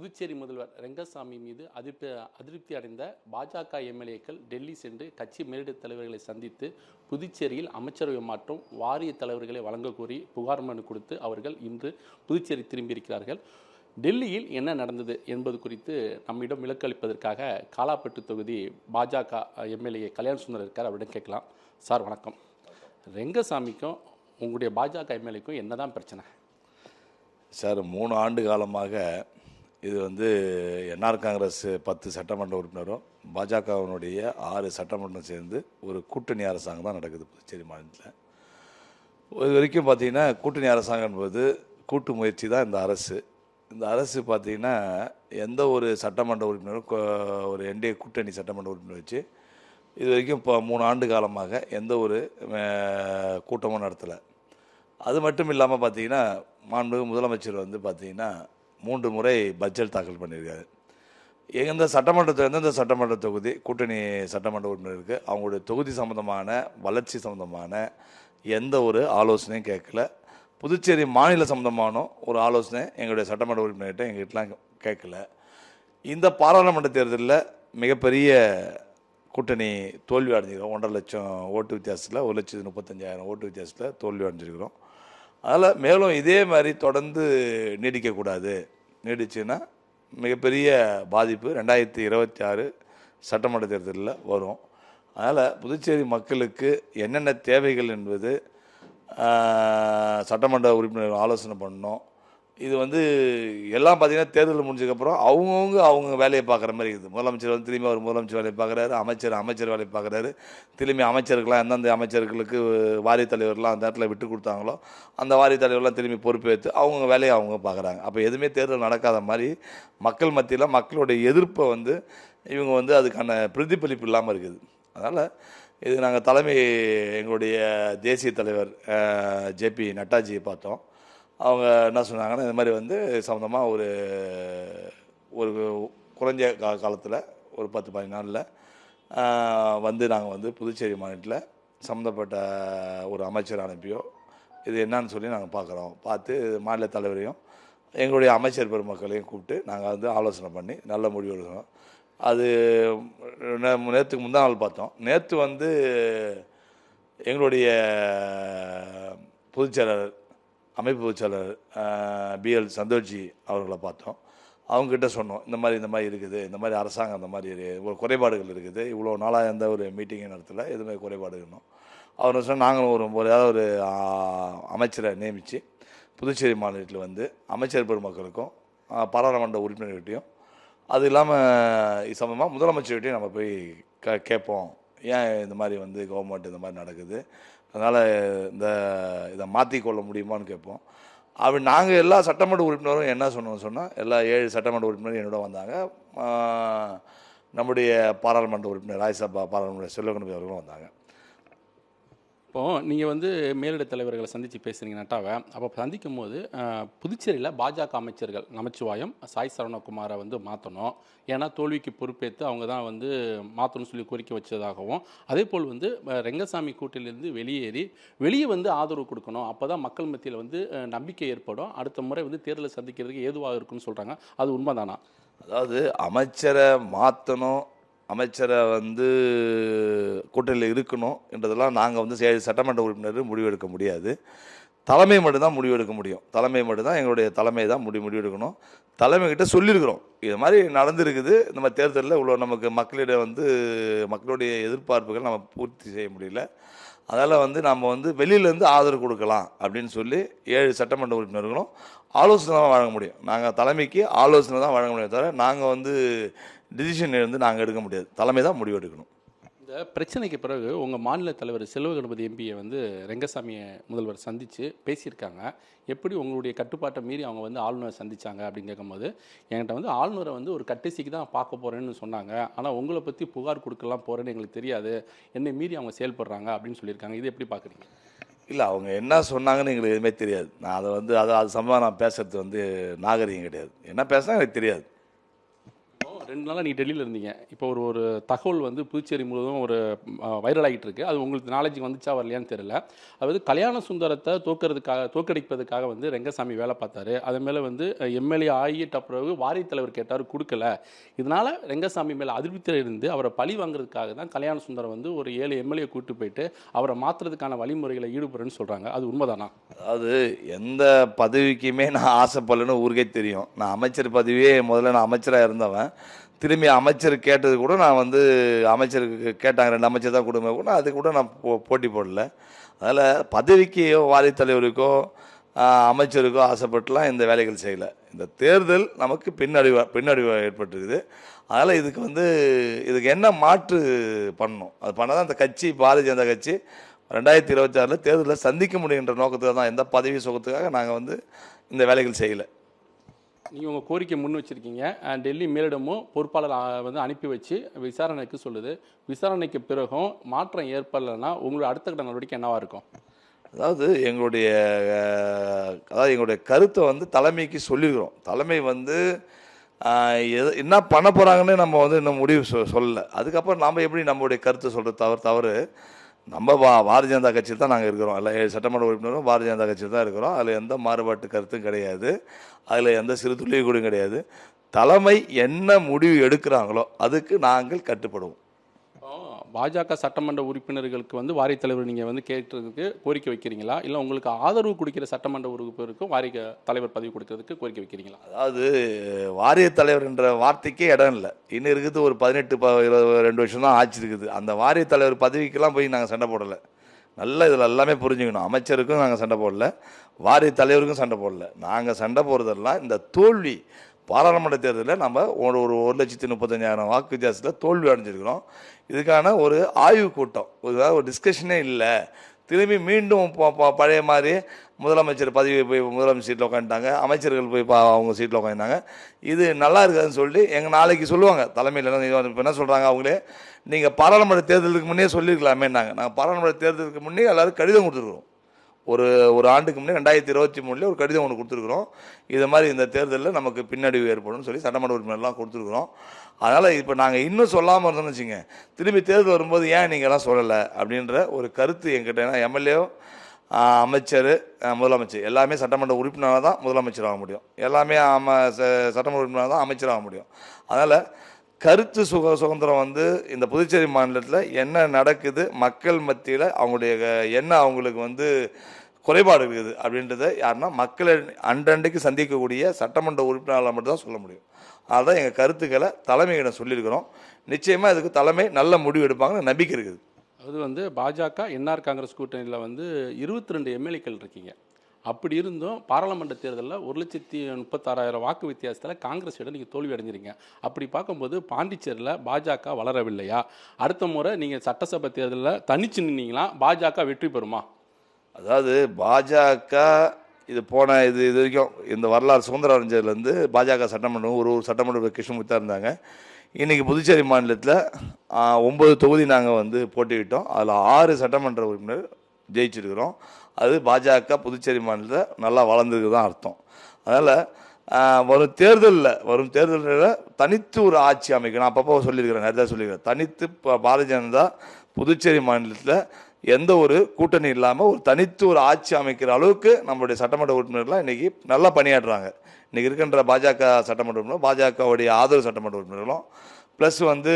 புதுச்சேரி முதல்வர் ரெங்கசாமி மீது அதிருப்தி அதிருப்தி அடைந்த பாஜக எம்எல்ஏக்கள் டெல்லி சென்று கட்சி மேலிட தலைவர்களை சந்தித்து புதுச்சேரியில் அமைச்சரவை மாற்றம் வாரிய தலைவர்களை வழங்க கோரி புகார் மனு கொடுத்து அவர்கள் இன்று புதுச்சேரி திரும்பியிருக்கிறார்கள். டெல்லியில் என்ன நடந்தது என்பது குறித்து நம்மிடம் விளக்களிப்பதற்காக காலாப்பட்டு தொகுதி பாஜக எம்எல்ஏ கல்யாண சுந்தர் இருக்கார். அவரிடம் கேட்கலாம். சார் வணக்கம். ரெங்கசாமிக்கும் உங்களுடைய பாஜக எம்எல்ஏக்கும் என்னதான் பிரச்சனை? சார் மூணு ஆண்டு காலமாக இது வந்து என்ஆர் காங்கிரஸ் பத்து சட்டமன்ற உறுப்பினரும் பாஜகவினுடைய ஆறு சட்டமன்றம் சேர்ந்து ஒரு கூட்டணி அரசாங்கம் தான் நடக்குது புதுச்சேரி மாநிலத்தில். இது வரைக்கும் பார்த்தீங்கன்னா கூட்டணி அரசாங்கம் என்பது கூட்டு முயற்சி தான் இந்த அரசு. இந்த அரசு பார்த்தீங்கன்னா எந்த ஒரு சட்டமன்ற உறுப்பினரும் ஒரு என்டிஏ கூட்டணி சட்டமன்ற உறுப்பினர் வச்சு இது வரைக்கும் இப்போ மூணு ஆண்டு காலமாக எந்த ஒரு கூட்டமும் நடத்தலை. அது மட்டும் இல்லாமல் பார்த்திங்கன்னா மாண்பு முதலமைச்சர் வந்து பார்த்திங்கன்னா மூன்று முறை பட்ஜெட் தாக்கல் பண்ணியிருக்காரு. எந்த சட்டமன்றத்தில் எந்தெந்த சட்டமன்ற தொகுதி கூட்டணி சட்டமன்ற உறுப்பினருக்கு அவங்களுடைய தொகுதி சம்மந்தமான வளர்ச்சி சம்மந்தமான எந்த ஒரு ஆலோசனையும் கேட்கல. புதுச்சேரி மாநில சம்மந்தமான ஒரு ஆலோசனை எங்களுடைய சட்டமன்ற உறுப்பினர்கிட்ட எங்ககிட்டலாம் கேட்கல. இந்த பாராளுமன்ற தேர்தலில் மிகப்பெரிய கூட்டணி தோல்வி அடைஞ்சிருக்கோம் ஒன்றரை லட்சம் ஓட்டு வித்தியாசத்தில் ஒரு லட்சத்து முப்பத்தஞ்சாயிரம் ஓட்டு வித்தியாசத்தில் தோல்வி அடைஞ்சிருக்கிறோம். அதில் மேலும் இதே மாதிரி தொடர்ந்து நீடிக்கக்கூடாது. நீடிச்சுன்னா மிகப்பெரிய பாதிப்பு ரெண்டாயிரத்தி இருபத்தி ஆறு சட்டமன்ற தேர்தலில் வரும். அதனால் புதுச்சேரி மக்களுக்கு என்னென்ன தேவைகள் என்பது சட்டமன்ற உறுப்பினர்கள் ஆலோசனை பண்ணோம் இது வந்து எல்லாம் பார்த்தீங்கன்னா தேர்தல் முடிஞ்சதுக்கப்புறம் அவங்கவுங்க அவங்க வேலையை பார்க்குற மாதிரி இருக்குது. முதலமைச்சர் வந்து திரும்பி அவர் முதலமைச்சர் வேலையை பார்க்குறாரு அமைச்சர் அமைச்சர் வேலையை பார்க்குறாரு. திரும்பி அமைச்சருக்கெல்லாம் எந்தெந்த அமைச்சர்களுக்கு வாரிய தலைவர்லாம் அந்த இடத்துல விட்டு கொடுத்தாங்களோ அந்த வாரிய தலைவர்லாம் திரும்பி பொறுப்பேற்று அவங்க வேலையை அவங்க பார்க்குறாங்க. அப்போ எதுவுமே தேர்தல் நடக்காத மாதிரி மக்கள் மத்தியில் மக்களுடைய எதிர்ப்பை வந்து இவங்க வந்து அதுக்கான பிரதிபலிப்பு இல்லாமல் இருக்குது. அதனால் இது நாங்கள் தலைமை எங்களுடைய தேசிய தலைவர் ஜேபி நட்டாஜியை பார்த்தோம். அவங்க என்ன சொன்னாங்கன்னா இந்த மாதிரி வந்து சம்மந்தமாக ஒரு ஒரு குறைஞ்ச கா காலத்தில் ஒரு பத்து பதினஞ்சு நாளில் வந்து நாங்கள் வந்து புதுச்சேரி மாநிலத்தில் சம்மந்தப்பட்ட ஒரு அமைச்சர் அனுப்பியோ இது என்னன்னு சொல்லி நாங்கள் பார்க்குறோம் பார்த்து மாநில தலைவரையும் எங்களுடைய அமைச்சர் பெருமக்களையும் கூப்பிட்டு நாங்கள் வந்து ஆலோசனை பண்ணி நல்ல முடிவு எடுக்கிறோம். அது நே- நேற்றுக்கு முந்தா நாள் பார்த்தோம். நேற்று வந்து எங்களுடைய பொதுச்செயலாளர் அமைப்பு பொதுச்செயலாளர் பிஎல் சந்தோஷ்ஜி அவர்களை பார்த்தோம். அவங்ககிட்ட சொன்னோம் இந்த மாதிரி இந்த மாதிரி இருக்குது இந்த மாதிரி அரசாங்கம் இந்த மாதிரி இவ்வளோ ஒரு குறைபாடுகள் இருக்குது இவ்வளோ நாளாக எந்த ஒரு மீட்டிங்கை நடத்தல இது மாதிரி குறைபாடுகள்னோம் அவர் சொன்னால் நாங்களும் ஒரு ஏதாவது ஒரு அமைச்சரை நியமித்து புதுச்சேரி மாநிலத்தில் வந்து அமைச்சர் பெருமக்களுக்கும் பாராளுமன்ற உறுப்பினர்கிட்டையும் அது இல்லாமல் இது சம்பந்தமாக முதலமைச்சர்கிட்டையும் நம்ம போய் க கேட்போம். ஏன் இந்த மாதிரி வந்து கவர்மெண்ட் இந்த மாதிரி நடக்குது? அதனால் இந்த இதை மாற்றிக்கொள்ள முடியுமான்னு கேட்போம். அப்படி நாங்கள் எல்லா சட்டமன்ற உறுப்பினரும் என்ன சொன்னோம் சொன்னால் எல்லா ஏழு சட்டமன்ற உறுப்பினரும் என்னோட வந்தாங்க. நம்முடைய பாராளுமன்ற உறுப்பினர் ராஜ்யசபா பாராளுமன்ற செல்வகணபதி அவர்களும் வந்தாங்க. இப்போது நீங்கள் வந்து மேலிட தலைவர்களை சந்தித்து பேசுகிறீங்க நட்டாவை. அப்போ சந்திக்கும் போது புதுச்சேரியில் பாஜக அமைச்சர்கள் நமச்சிவாயம் சாய் சரவணகுமாரை வந்து மாற்றணும் ஏன்னா தோல்விக்கு பொறுப்பேற்று அவங்க தான் வந்து மாற்றணும்னு சொல்லி கோரிக்கை வச்சதாகவும் அதே போல் வந்து ரெங்கசாமி கூட்டிலிருந்து வெளியேறி வெளியே வந்து ஆதரவு கொடுக்கணும். அப்போ தான் மக்கள் மத்தியில் வந்து நம்பிக்கை ஏற்படும். அடுத்த முறை வந்து தேர்தலை சந்திக்கிறதுக்கு ஏதுவாக இருக்குன்னு சொல்கிறாங்க அது உண்மைதானா? அதாவது அமைச்சரை மாற்றணும் அமைச்சரை வந்து கூட்டணியில் இருக்கணும் என்றதெல்லாம் நாங்கள் வந்து சட்டமன்ற உறுப்பினர் முடிவெடுக்க முடியாது. தலைமை மட்டும்தான் முடிவெடுக்க முடியும். தலைமை மட்டும்தான் எங்களுடைய தலைமை தான் முடி முடிவெடுக்கணும். தலைமைக்கிட்ட சொல்லியிருக்கிறோம். இது மாதிரி நடந்திருக்குது. நம்ம தேர்தலில் இவ்வளோ நமக்கு மக்களிடம் வந்து மக்களுடைய எதிர்பார்ப்புகள் நம்ம பூர்த்தி செய்ய முடியல. அதனால் வந்து நம்ம வந்து வெளியிலேருந்து ஆதரவு கொடுக்கலாம் அப்படின்னு சொல்லி ஏழு சட்டமன்ற உறுப்பினர்களும் ஆலோசனை தான் வழங்க முடியும். நாங்கள் தலைமைக்கு ஆலோசனை தான் வழங்க முடியும் தவிர நாங்கள் வந்து டிசிஷன் வந்து நாங்கள் எடுக்க முடியாது. தலைமை தான் முடிவு எடுக்கணும். இந்த பிரச்சனைக்கு பிறகு உங்கள் மாநில தலைவர் செல்வ கணபதி எம்பியை வந்து ரெங்கசாமியை முதல்வர் சந்தித்து பேசியிருக்காங்க. எப்படி உங்களுடைய கட்டுப்பாட்டை மீறி அவங்க வந்து ஆளுநரை சந்திச்சாங்க அப்படின்னு கேட்கும்போது என்கிட்ட வந்து ஆளுநரை வந்து ஒரு கட்டசிக்கு தான் பார்க்க போகிறேன்னு சொன்னாங்க. ஆனால் உங்களை பற்றி புகார் கொடுக்கலாம் போகிறேன்னு எங்களுக்கு தெரியாது. என்னை மீறி அவங்க செயல்படுறாங்க அப்படின்னு சொல்லியிருக்காங்க. இது எப்படி பார்க்குறீங்க? இல்லை அவங்க என்ன சொன்னாங்கன்னு எங்களுக்கு எதுவுமே தெரியாது. நான் அதை வந்து அதை அது சம்பந்தமாக நான் பேசுறது வந்து நாகரிகம் கிடையாது. என்ன பேசுனா எனக்கு தெரியாது. ரெண்டு நாளாக நீ டெல்லியில் இருந்தீங்க. இப்போ ஒரு ஒரு தகவல் வந்து புதுச்சேரி முழுவதும் ஒரு வைரல் ஆகிட்டு இருக்கு அது உங்களுக்கு நாலேஜுக்கு வந்துச்சா வரலையான்னு தெரியல. அதாவது கல்யாண சுந்தரத்தை தோக்கிறதுக்காக தோக்கடிப்பதுக்காக வந்து ரெங்கசாமி வேலை பார்த்தாரு. அது மேலே வந்து எம்எல்ஏ ஆகிட்ட பிறகு வாரியத் தலைவர் கேட்டார் கொடுக்கல. இதனால் ரெங்கசாமி மேலே அதிருப்தியில் இருந்து அவரை பழி வாங்குறதுக்காக தான் கல்யாண சுந்தரம் வந்து ஒரு ஏழு எம்எல்ஏ கூட்டு போயிட்டு அவரை மாற்றுறதுக்கான வழிமுறைகளை ஈடுபடுறேன்னு சொல்கிறாங்க அது உண்மைதானா? அதாவது எந்த பதவிக்குமே நான் ஆசைப்படலன்னு ஊருக்கே தெரியும். நான் அமைச்சர் பதவியே முதல்ல நான் அமைச்சராக இருந்தவன். திரும்பி அமைச்சர் கேட்டது கூட நான் வந்து அமைச்சருக்கு கேட்டாங்க ரெண்டு அமைச்சர் தான் கொடுங்க கூட அது கூட நான் போ போட்டி போடல. அதனால் பதவிக்கு வாரி தலைவருக்கோ அமைச்சருக்கோ ஆசைப்பட்டுலாம் இந்த வேலைகள் செய்யலை. இந்த தேர்தல் நமக்கு பின்னடைவாக பின்னடைவாக ஏற்பட்டிருக்குது. அதனால் இதுக்கு வந்து இதுக்கு என்ன மாற்று பண்ணணும்? அது பண்ணால் தான் அந்த கட்சி பாரதிய ஜனதா கட்சி ரெண்டாயிரத்தி இருபத்தாறில் தேர்தலில் சந்திக்க முடியுன்ற நோக்கத்துக்காக தான் எந்த பதவி சுகத்துக்காக நாங்கள் வந்து இந்த வேலைகள் செய்யலை. நீங்கள் உங்கள் கோரிக்கை முன் வச்சிருக்கீங்க. டெல்லி மேலிடமும் பொறுப்பாளர் வந்து அனுப்பி வச்சு விசாரணைக்கு சொல்லுது. விசாரணைக்கு பிறகும் மாற்றம் ஏற்படலைன்னா உங்களோட அடுத்த கட்ட நடவடிக்கை என்னவாக இருக்கும்? அதாவது எங்களுடைய அதாவது எங்களுடைய கருத்தை வந்து தலைமைக்கு சொல்லியிருக்கிறோம் தலைமை வந்து எது என்ன பண்ண போகிறாங்கன்னு நம்ம வந்து இன்னும் முடிவு சொ சொல்லலை. அதுக்கப்புறம் நாம் எப்படி நம்மளுடைய கருத்தை சொல்கிறது தவறு தவறு. நம்ம பா பாரதிய ஜனதா கட்சியில் தான் நாங்கள் இருக்கிறோம். இல்லை சட்டமன்ற உறுப்பினரும் பாரதிய ஜனதா கட்சியில் தான் இருக்கிறோம். அதில் எந்த மாறுபாட்டு கருத்தும் கிடையாது. அதில் எந்த சிறு துளியும் கூட கிடையாது. தலைமை என்ன முடிவு எடுக்கிறாங்களோ அதுக்கு நாங்கள் கட்டுப்படுவோம். பாஜக சட்டமன்ற உறுப்பினர்களுக்கு வந்து வாரியத் தலைவர் நீங்கள் வந்து கேட்டதுக்கு கோரிக்கை வைக்கிறீங்களா? இல்லை உங்களுக்கு ஆதரவு கொடுக்கிற சட்டமன்ற உறுப்பினருக்கும் வாரிய தலைவர் பதவி கொடுக்கறதுக்கு கோரிக்கை வைக்கிறீங்களா? அதாவது வாரிய தலைவர் என்ற வார்த்தைக்கே இடம் இல்லை. இன்னும் இருக்குது ஒரு பதினெட்டு ப இருபது ரெண்டு வருஷம் தான் ஆட்சி இருக்குது. அந்த வாரிய தலைவர் பதவிக்கெல்லாம் போய் நாங்கள் சண்டை போடலை. நல்லா இதில் எல்லாமே புரிஞ்சுக்கணும். அமைச்சருக்கும் நாங்கள் சண்டை போடல. வாரிய தலைவருக்கும் சண்டை போடல. நாங்கள் சண்டை போடுறதெல்லாம் இந்த தோல்வி பாராளுமன்ற தேர்தலில் நம்ம ஒரு ஒரு ஒரு லட்சத்தி முப்பத்தஞ்சாயிரம் வாக்கு வித்தியாசத்தில் தோல்வி அடைஞ்சிருக்கிறோம். இதுக்கான ஒரு ஆய்வு கூட்டம் ஒரு ஒரு டிஸ்கஷனே இல்லை. திரும்பி மீண்டும் பழைய மாதிரி முதலமைச்சர் பதவி போய் முதலமைச்சர் சீட்டில் உட்காந்துட்டாங்க அமைச்சர்கள் போய் பா- அவங்க சீட்டில் உட்காந்துட்டாங்க இது நல்லா இருக்காதுன்னு சொல்லி எங்கள் நாளைக்கு சொல்லுவாங்க. தலைமையில் என்ன இப்போ என்ன சொல்கிறாங்க அவங்களே? நீங்கள் பாராளுமன்ற தேர்தலுக்கு முன்னே சொல்லியிருக்கலாமேன்னாங்க நாங்கள் பாராளுமன்ற தேர்தலுக்கு முன்னே எல்லாரும் கடிதம் கொடுத்துருக்குறோம். ஒரு ஒரு ஆண்டுக்கு முன்னே ரெண்டாயிரத்தி இருபத்தி மூணுல ஒரு கடிதம் ஒன்று கொடுத்துருக்குறோம். இது மாதிரி இந்த தேர்தலில் நமக்கு பின்னடைவு ஏற்படும்னு சொல்லி சட்டமன்ற உறுப்பினர்லாம் கொடுத்துருக்குறோம். அதனால் இப்போ நாங்கள் இன்னும் சொல்லாமல் இருந்தோம்னு வச்சுங்க. திரும்பி தேர்தல் வரும்போது ஏன் நீங்கள்லாம் சொல்லலை? அப்படின்ற ஒரு கருத்து என்கிட்ட ஏன்னா எம்எல்ஏ அமைச்சர் முதலமைச்சர் எல்லாமே சட்டமன்ற உறுப்பினராக தான் முதலமைச்சர் ஆக முடியும். எல்லாமே அம சட்டமன்ற உறுப்பினராக தான் அமைச்சர் ஆக முடியும். அதனால் கருத்து சுக சுதந்திரம் வந்து இந்த புதுச்சேரி மாநிலத்தில் என்ன நடக்குது? மக்கள் மத்தியில் அவங்களுடைய என்ன அவங்களுக்கு வந்து குறைபாடு இருக்குது அப்படின்றத யாருன்னா மக்களை அன்றன்றைக்கு சந்திக்கக்கூடிய சட்டமன்ற உறுப்பினரால் மட்டும்தான் சொல்ல முடியும். அதுதான் எங்கள் கருத்துக்களை தலைமையிடம் சொல்லியிருக்கிறோம். நிச்சயமாக இதுக்கு தலைமை நல்ல முடிவு எடுப்பாங்கன்னு நம்பிக்கை இருக்குது. அது வந்து பாஜக என்ஆர் காங்கிரஸ் கூட்டணியில் வந்து இருபத்தி ரெண்டு எம்எல்ஏக்கள் இருக்கீங்க. அப்படி இருந்தும் பாராளுமன்ற தேர்தலில் ஒரு லட்சத்தி முப்பத்தாறாயிரம் வாக்கு வித்தியாசத்தில் காங்கிரஸ் இடம் நீங்கள் தோல்வி அடைஞ்சிருங்க அப்படி பார்க்கும்போது பாண்டிச்சேரியில் பாஜக வளரவில்லையா? அடுத்த முறை நீங்கள் சட்டசபை தேர்தலில் தனிச்சு நின்னீங்களா பாஜக வெற்றி பெறுமா? அதாவது பாஜக இது போன இது இது வரைக்கும் இந்த வரலாறு சுதந்திரம் அடைஞ்சதுலேருந்து பாஜக சட்டமன்றம் ஒரு ஒரு சட்டமன்ற கிருஷ்ணமூர்த்தி தான் இருந்தாங்க. இன்றைக்கி புதுச்சேரி மாநிலத்தில் ஒம்பது தொகுதி நாங்கள் வந்து போட்டிவிட்டோம் அதில் ஆறு சட்டமன்ற உறுப்பினர் ஜெயிச்சிருக்கிறோம். அது பாஜக புதுச்சேரி மாநிலத்தில் நல்லா வளர்ந்துருக்கு தான் அர்த்தம். அதனால் வரும் தேர்தலில் வரும் தேர்தலில் தனித்து ஒரு ஆட்சி அமைக்கணும். அப்பப்போ சொல்லியிருக்கிறேன் நிறையா சொல்லியிருக்கிறேன். தனித்து இப்போ பாரதிய ஜனதா புதுச்சேரி மாநிலத்தில் எந்த ஒரு கூட்டணி இல்லாமல் ஒரு தனித்து ஒரு ஆட்சி அமைக்கிற அளவுக்கு நம்மளுடைய சட்டமன்ற உறுப்பினர்கள்லாம் இன்றைக்கி நல்லா பணியாற்றுறாங்க. இன்றைக்கி இருக்கின்ற பாஜக சட்டமன்ற உறுப்பினர் பாஜகவுடைய ஆதரவு சட்டமன்ற உறுப்பினர்களும் ப்ளஸ் வந்து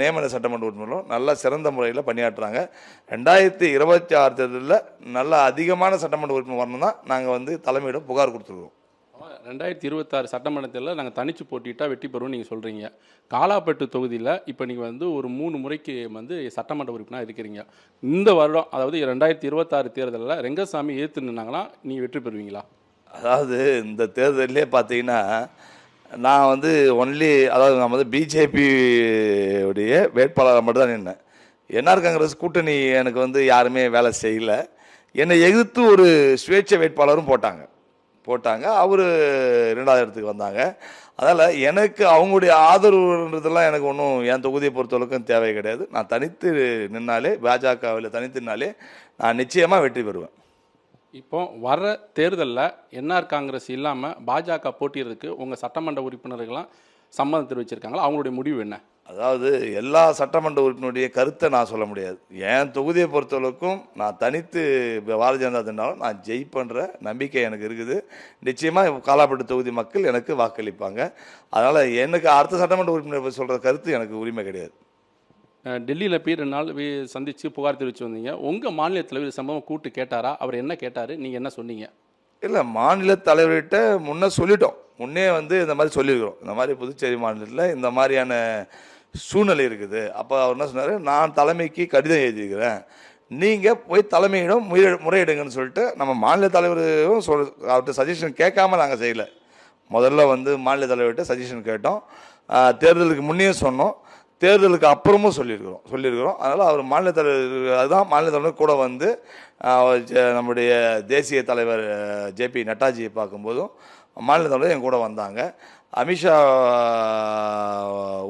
நியமன சட்டமன்ற உறுப்பினர்களும் நல்லா சிறந்த முறையில் பணியாற்றுறாங்க. ரெண்டாயிரத்தி இருபத்தி ஆறு தேர்தலில் நல்ல அதிகமான சட்டமன்ற உறுப்பினர் வரணும் தான் நாங்கள் வந்து தலைமையிடம் புகார் கொடுத்துருக்கோம். ரெண்டாயிரத்தி இருபத்தாறு சட்டமன்றத்தில் நாங்கள் தனித்து போட்டிட்டா வெற்றி பெறுவோம் நீங்கள் சொல்கிறீங்க காலாப்பட்டு தொகுதியில் இப்போ நீங்கள் வந்து ஒரு மூணு முறைக்கு வந்து சட்டமன்ற உறுப்பினராக இருக்கிறீங்க. இந்த வருடம் அதாவது ரெண்டாயிரத்தி இருபத்தாறு தேர்தலில் ரெங்கசாமி ஏற்று நின்னாங்கன்னா நீங்கள் வெற்றி பெறுவீங்களா? அதாவது இந்த தேர்தலே பார்த்தீங்கன்னா நான் வந்து ஒன்லி அதாவது நான் வந்து பிஜேபி உடைய வேட்பாளராக மட்டும் தான் நின்னேன். என்ஆர் காங்கிரஸ் கூட்டணி எனக்கு வந்து யாருமே வேலை செய்யலை. என்னை எதிர்த்து ஒரு சுயேட்சை வேட்பாளரும் போட்டாங்க. போட்டாங்க. அவர் ரெண்டாவது இடத்துக்கு வந்தாங்க. அதனால் எனக்கு அவங்களுடைய ஆதரவுன்றதெல்லாம் எனக்கு ஒன்றும் என் தொகுதியை பொறுத்தளவுக்கும் தேவை கிடையாது. நான் தனித்து நின்னாலே பாஜகவில் தனித்து நின்னாலே நான் நிச்சயமாக வெற்றி பெறுவேன். இப்போ வர தேர்தலில் என்ஆர் காங்கிரஸ் இல்லாமல் பாஜக போட்டியிறதுக்கு உங்கள் சட்டமன்ற உறுப்பினர்கள்லாம் சம்மதம் தெரிவிச்சிருக்காங்களா? அவங்களுடைய முடிவு என்ன? அதாவது எல்லா சட்டமன்ற உறுப்பினருடைய கருத்தை நான் சொல்ல முடியாது. என் தொகுதியை பொறுத்தளவுக்கும் நான் தனித்து பாரதிய ஜனதா தின்னாலும் நான் ஜெயிப்பேன்ற நம்பிக்கை எனக்கு இருக்குது. நிச்சயமாக காலாப்பட்டு தொகுதி மக்கள் எனக்கு வாக்களிப்பாங்க. அதனால் எனக்கு அடுத்த சட்டமன்ற உறுப்பினர் சொல்கிற கருத்து எனக்கு உரிமை கிடையாது. டெல்லியில் போய் ரெண்டு நாள் போய் சந்தித்து புகார் தெரிவித்து வந்தீங்க. உங்கள் மாநில தலைவர் சம்பவம் கூட்டு கேட்டாரா? அவர் என்ன கேட்டார்? நீங்கள் என்ன சொன்னீங்க? இல்லை மாநில தலைவர்கிட்ட முன்ன சொல்லிட்டோம். முன்னே வந்து இந்த மாதிரி சொல்லியிருக்கிறோம். இந்த மாதிரி புதுச்சேரி மாநிலத்தில் இந்த மாதிரியான சூழ்நிலை இருக்குது. அப்போ அவர் என்ன சொன்னார்? நான் தலைமைக்கு கடிதம் எழுதியிருக்கிறேன். நீங்கள் போய் தலைமையிடம் முறை முறையிடுங்கன்னு சொல்லிட்டு நம்ம மாநில தலைவரும் சொல் அவர்கிட்ட சஜஷன் கேட்காம நாங்கள் செய்யலை. முதல்ல வந்து மாநில தலைவர்கிட்ட சஜஷன் கேட்டோம். தேர்தலுக்கு முன்னே சொன்னோம். தேர்தலுக்கு அப்புறமும் சொல்லியிருக்கிறோம். சொல்லியிருக்கிறோம். அதனால் அவர் மாநில தலைவர் அதுதான் மாநில தலைவர் கூட வந்து ஜ- நம்முடைய தேசிய தலைவர் ஜேபி நட்டாஜியை பார்க்கும்போதும் மாநில தலைவர் என் கூட வந்தாங்க. அமித்ஷா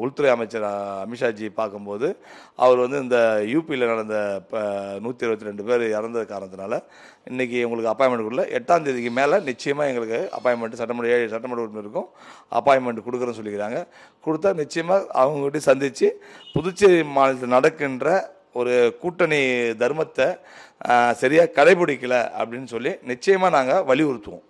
உள்துறை அமைச்சர் அமித்ஷாஜி பார்க்கும்போது அவர் வந்து இந்த யூபியில் நடந்த இப்போ நூற்றி இருபத்தி ரெண்டு பேர் இறந்த காரணத்தினால இன்றைக்கி உங்களுக்கு அப்பாயின்மெண்ட் கொடுக்கல. எட்டாம் தேதிக்கு மேலே நிச்சயமாக எங்களுக்கு அப்பாயின்மெண்ட் சட்டமன்ற ஏழு சட்டமன்ற உறுப்பினருக்கும் அப்பாயின்மெண்ட் கொடுக்குறேன்னு சொல்லிக்கிறாங்க. கொடுத்தா நிச்சயமாக அவங்ககிட்ட சந்தித்து புதுச்சேரி மாநிலத்தில் நடக்கின்ற ஒரு கூட்டணி தர்மத்தை சரியாக கடைபிடிக்கலை அப்படின்னு சொல்லி நிச்சயமாக நாங்கள் வலியுறுத்துவோம்.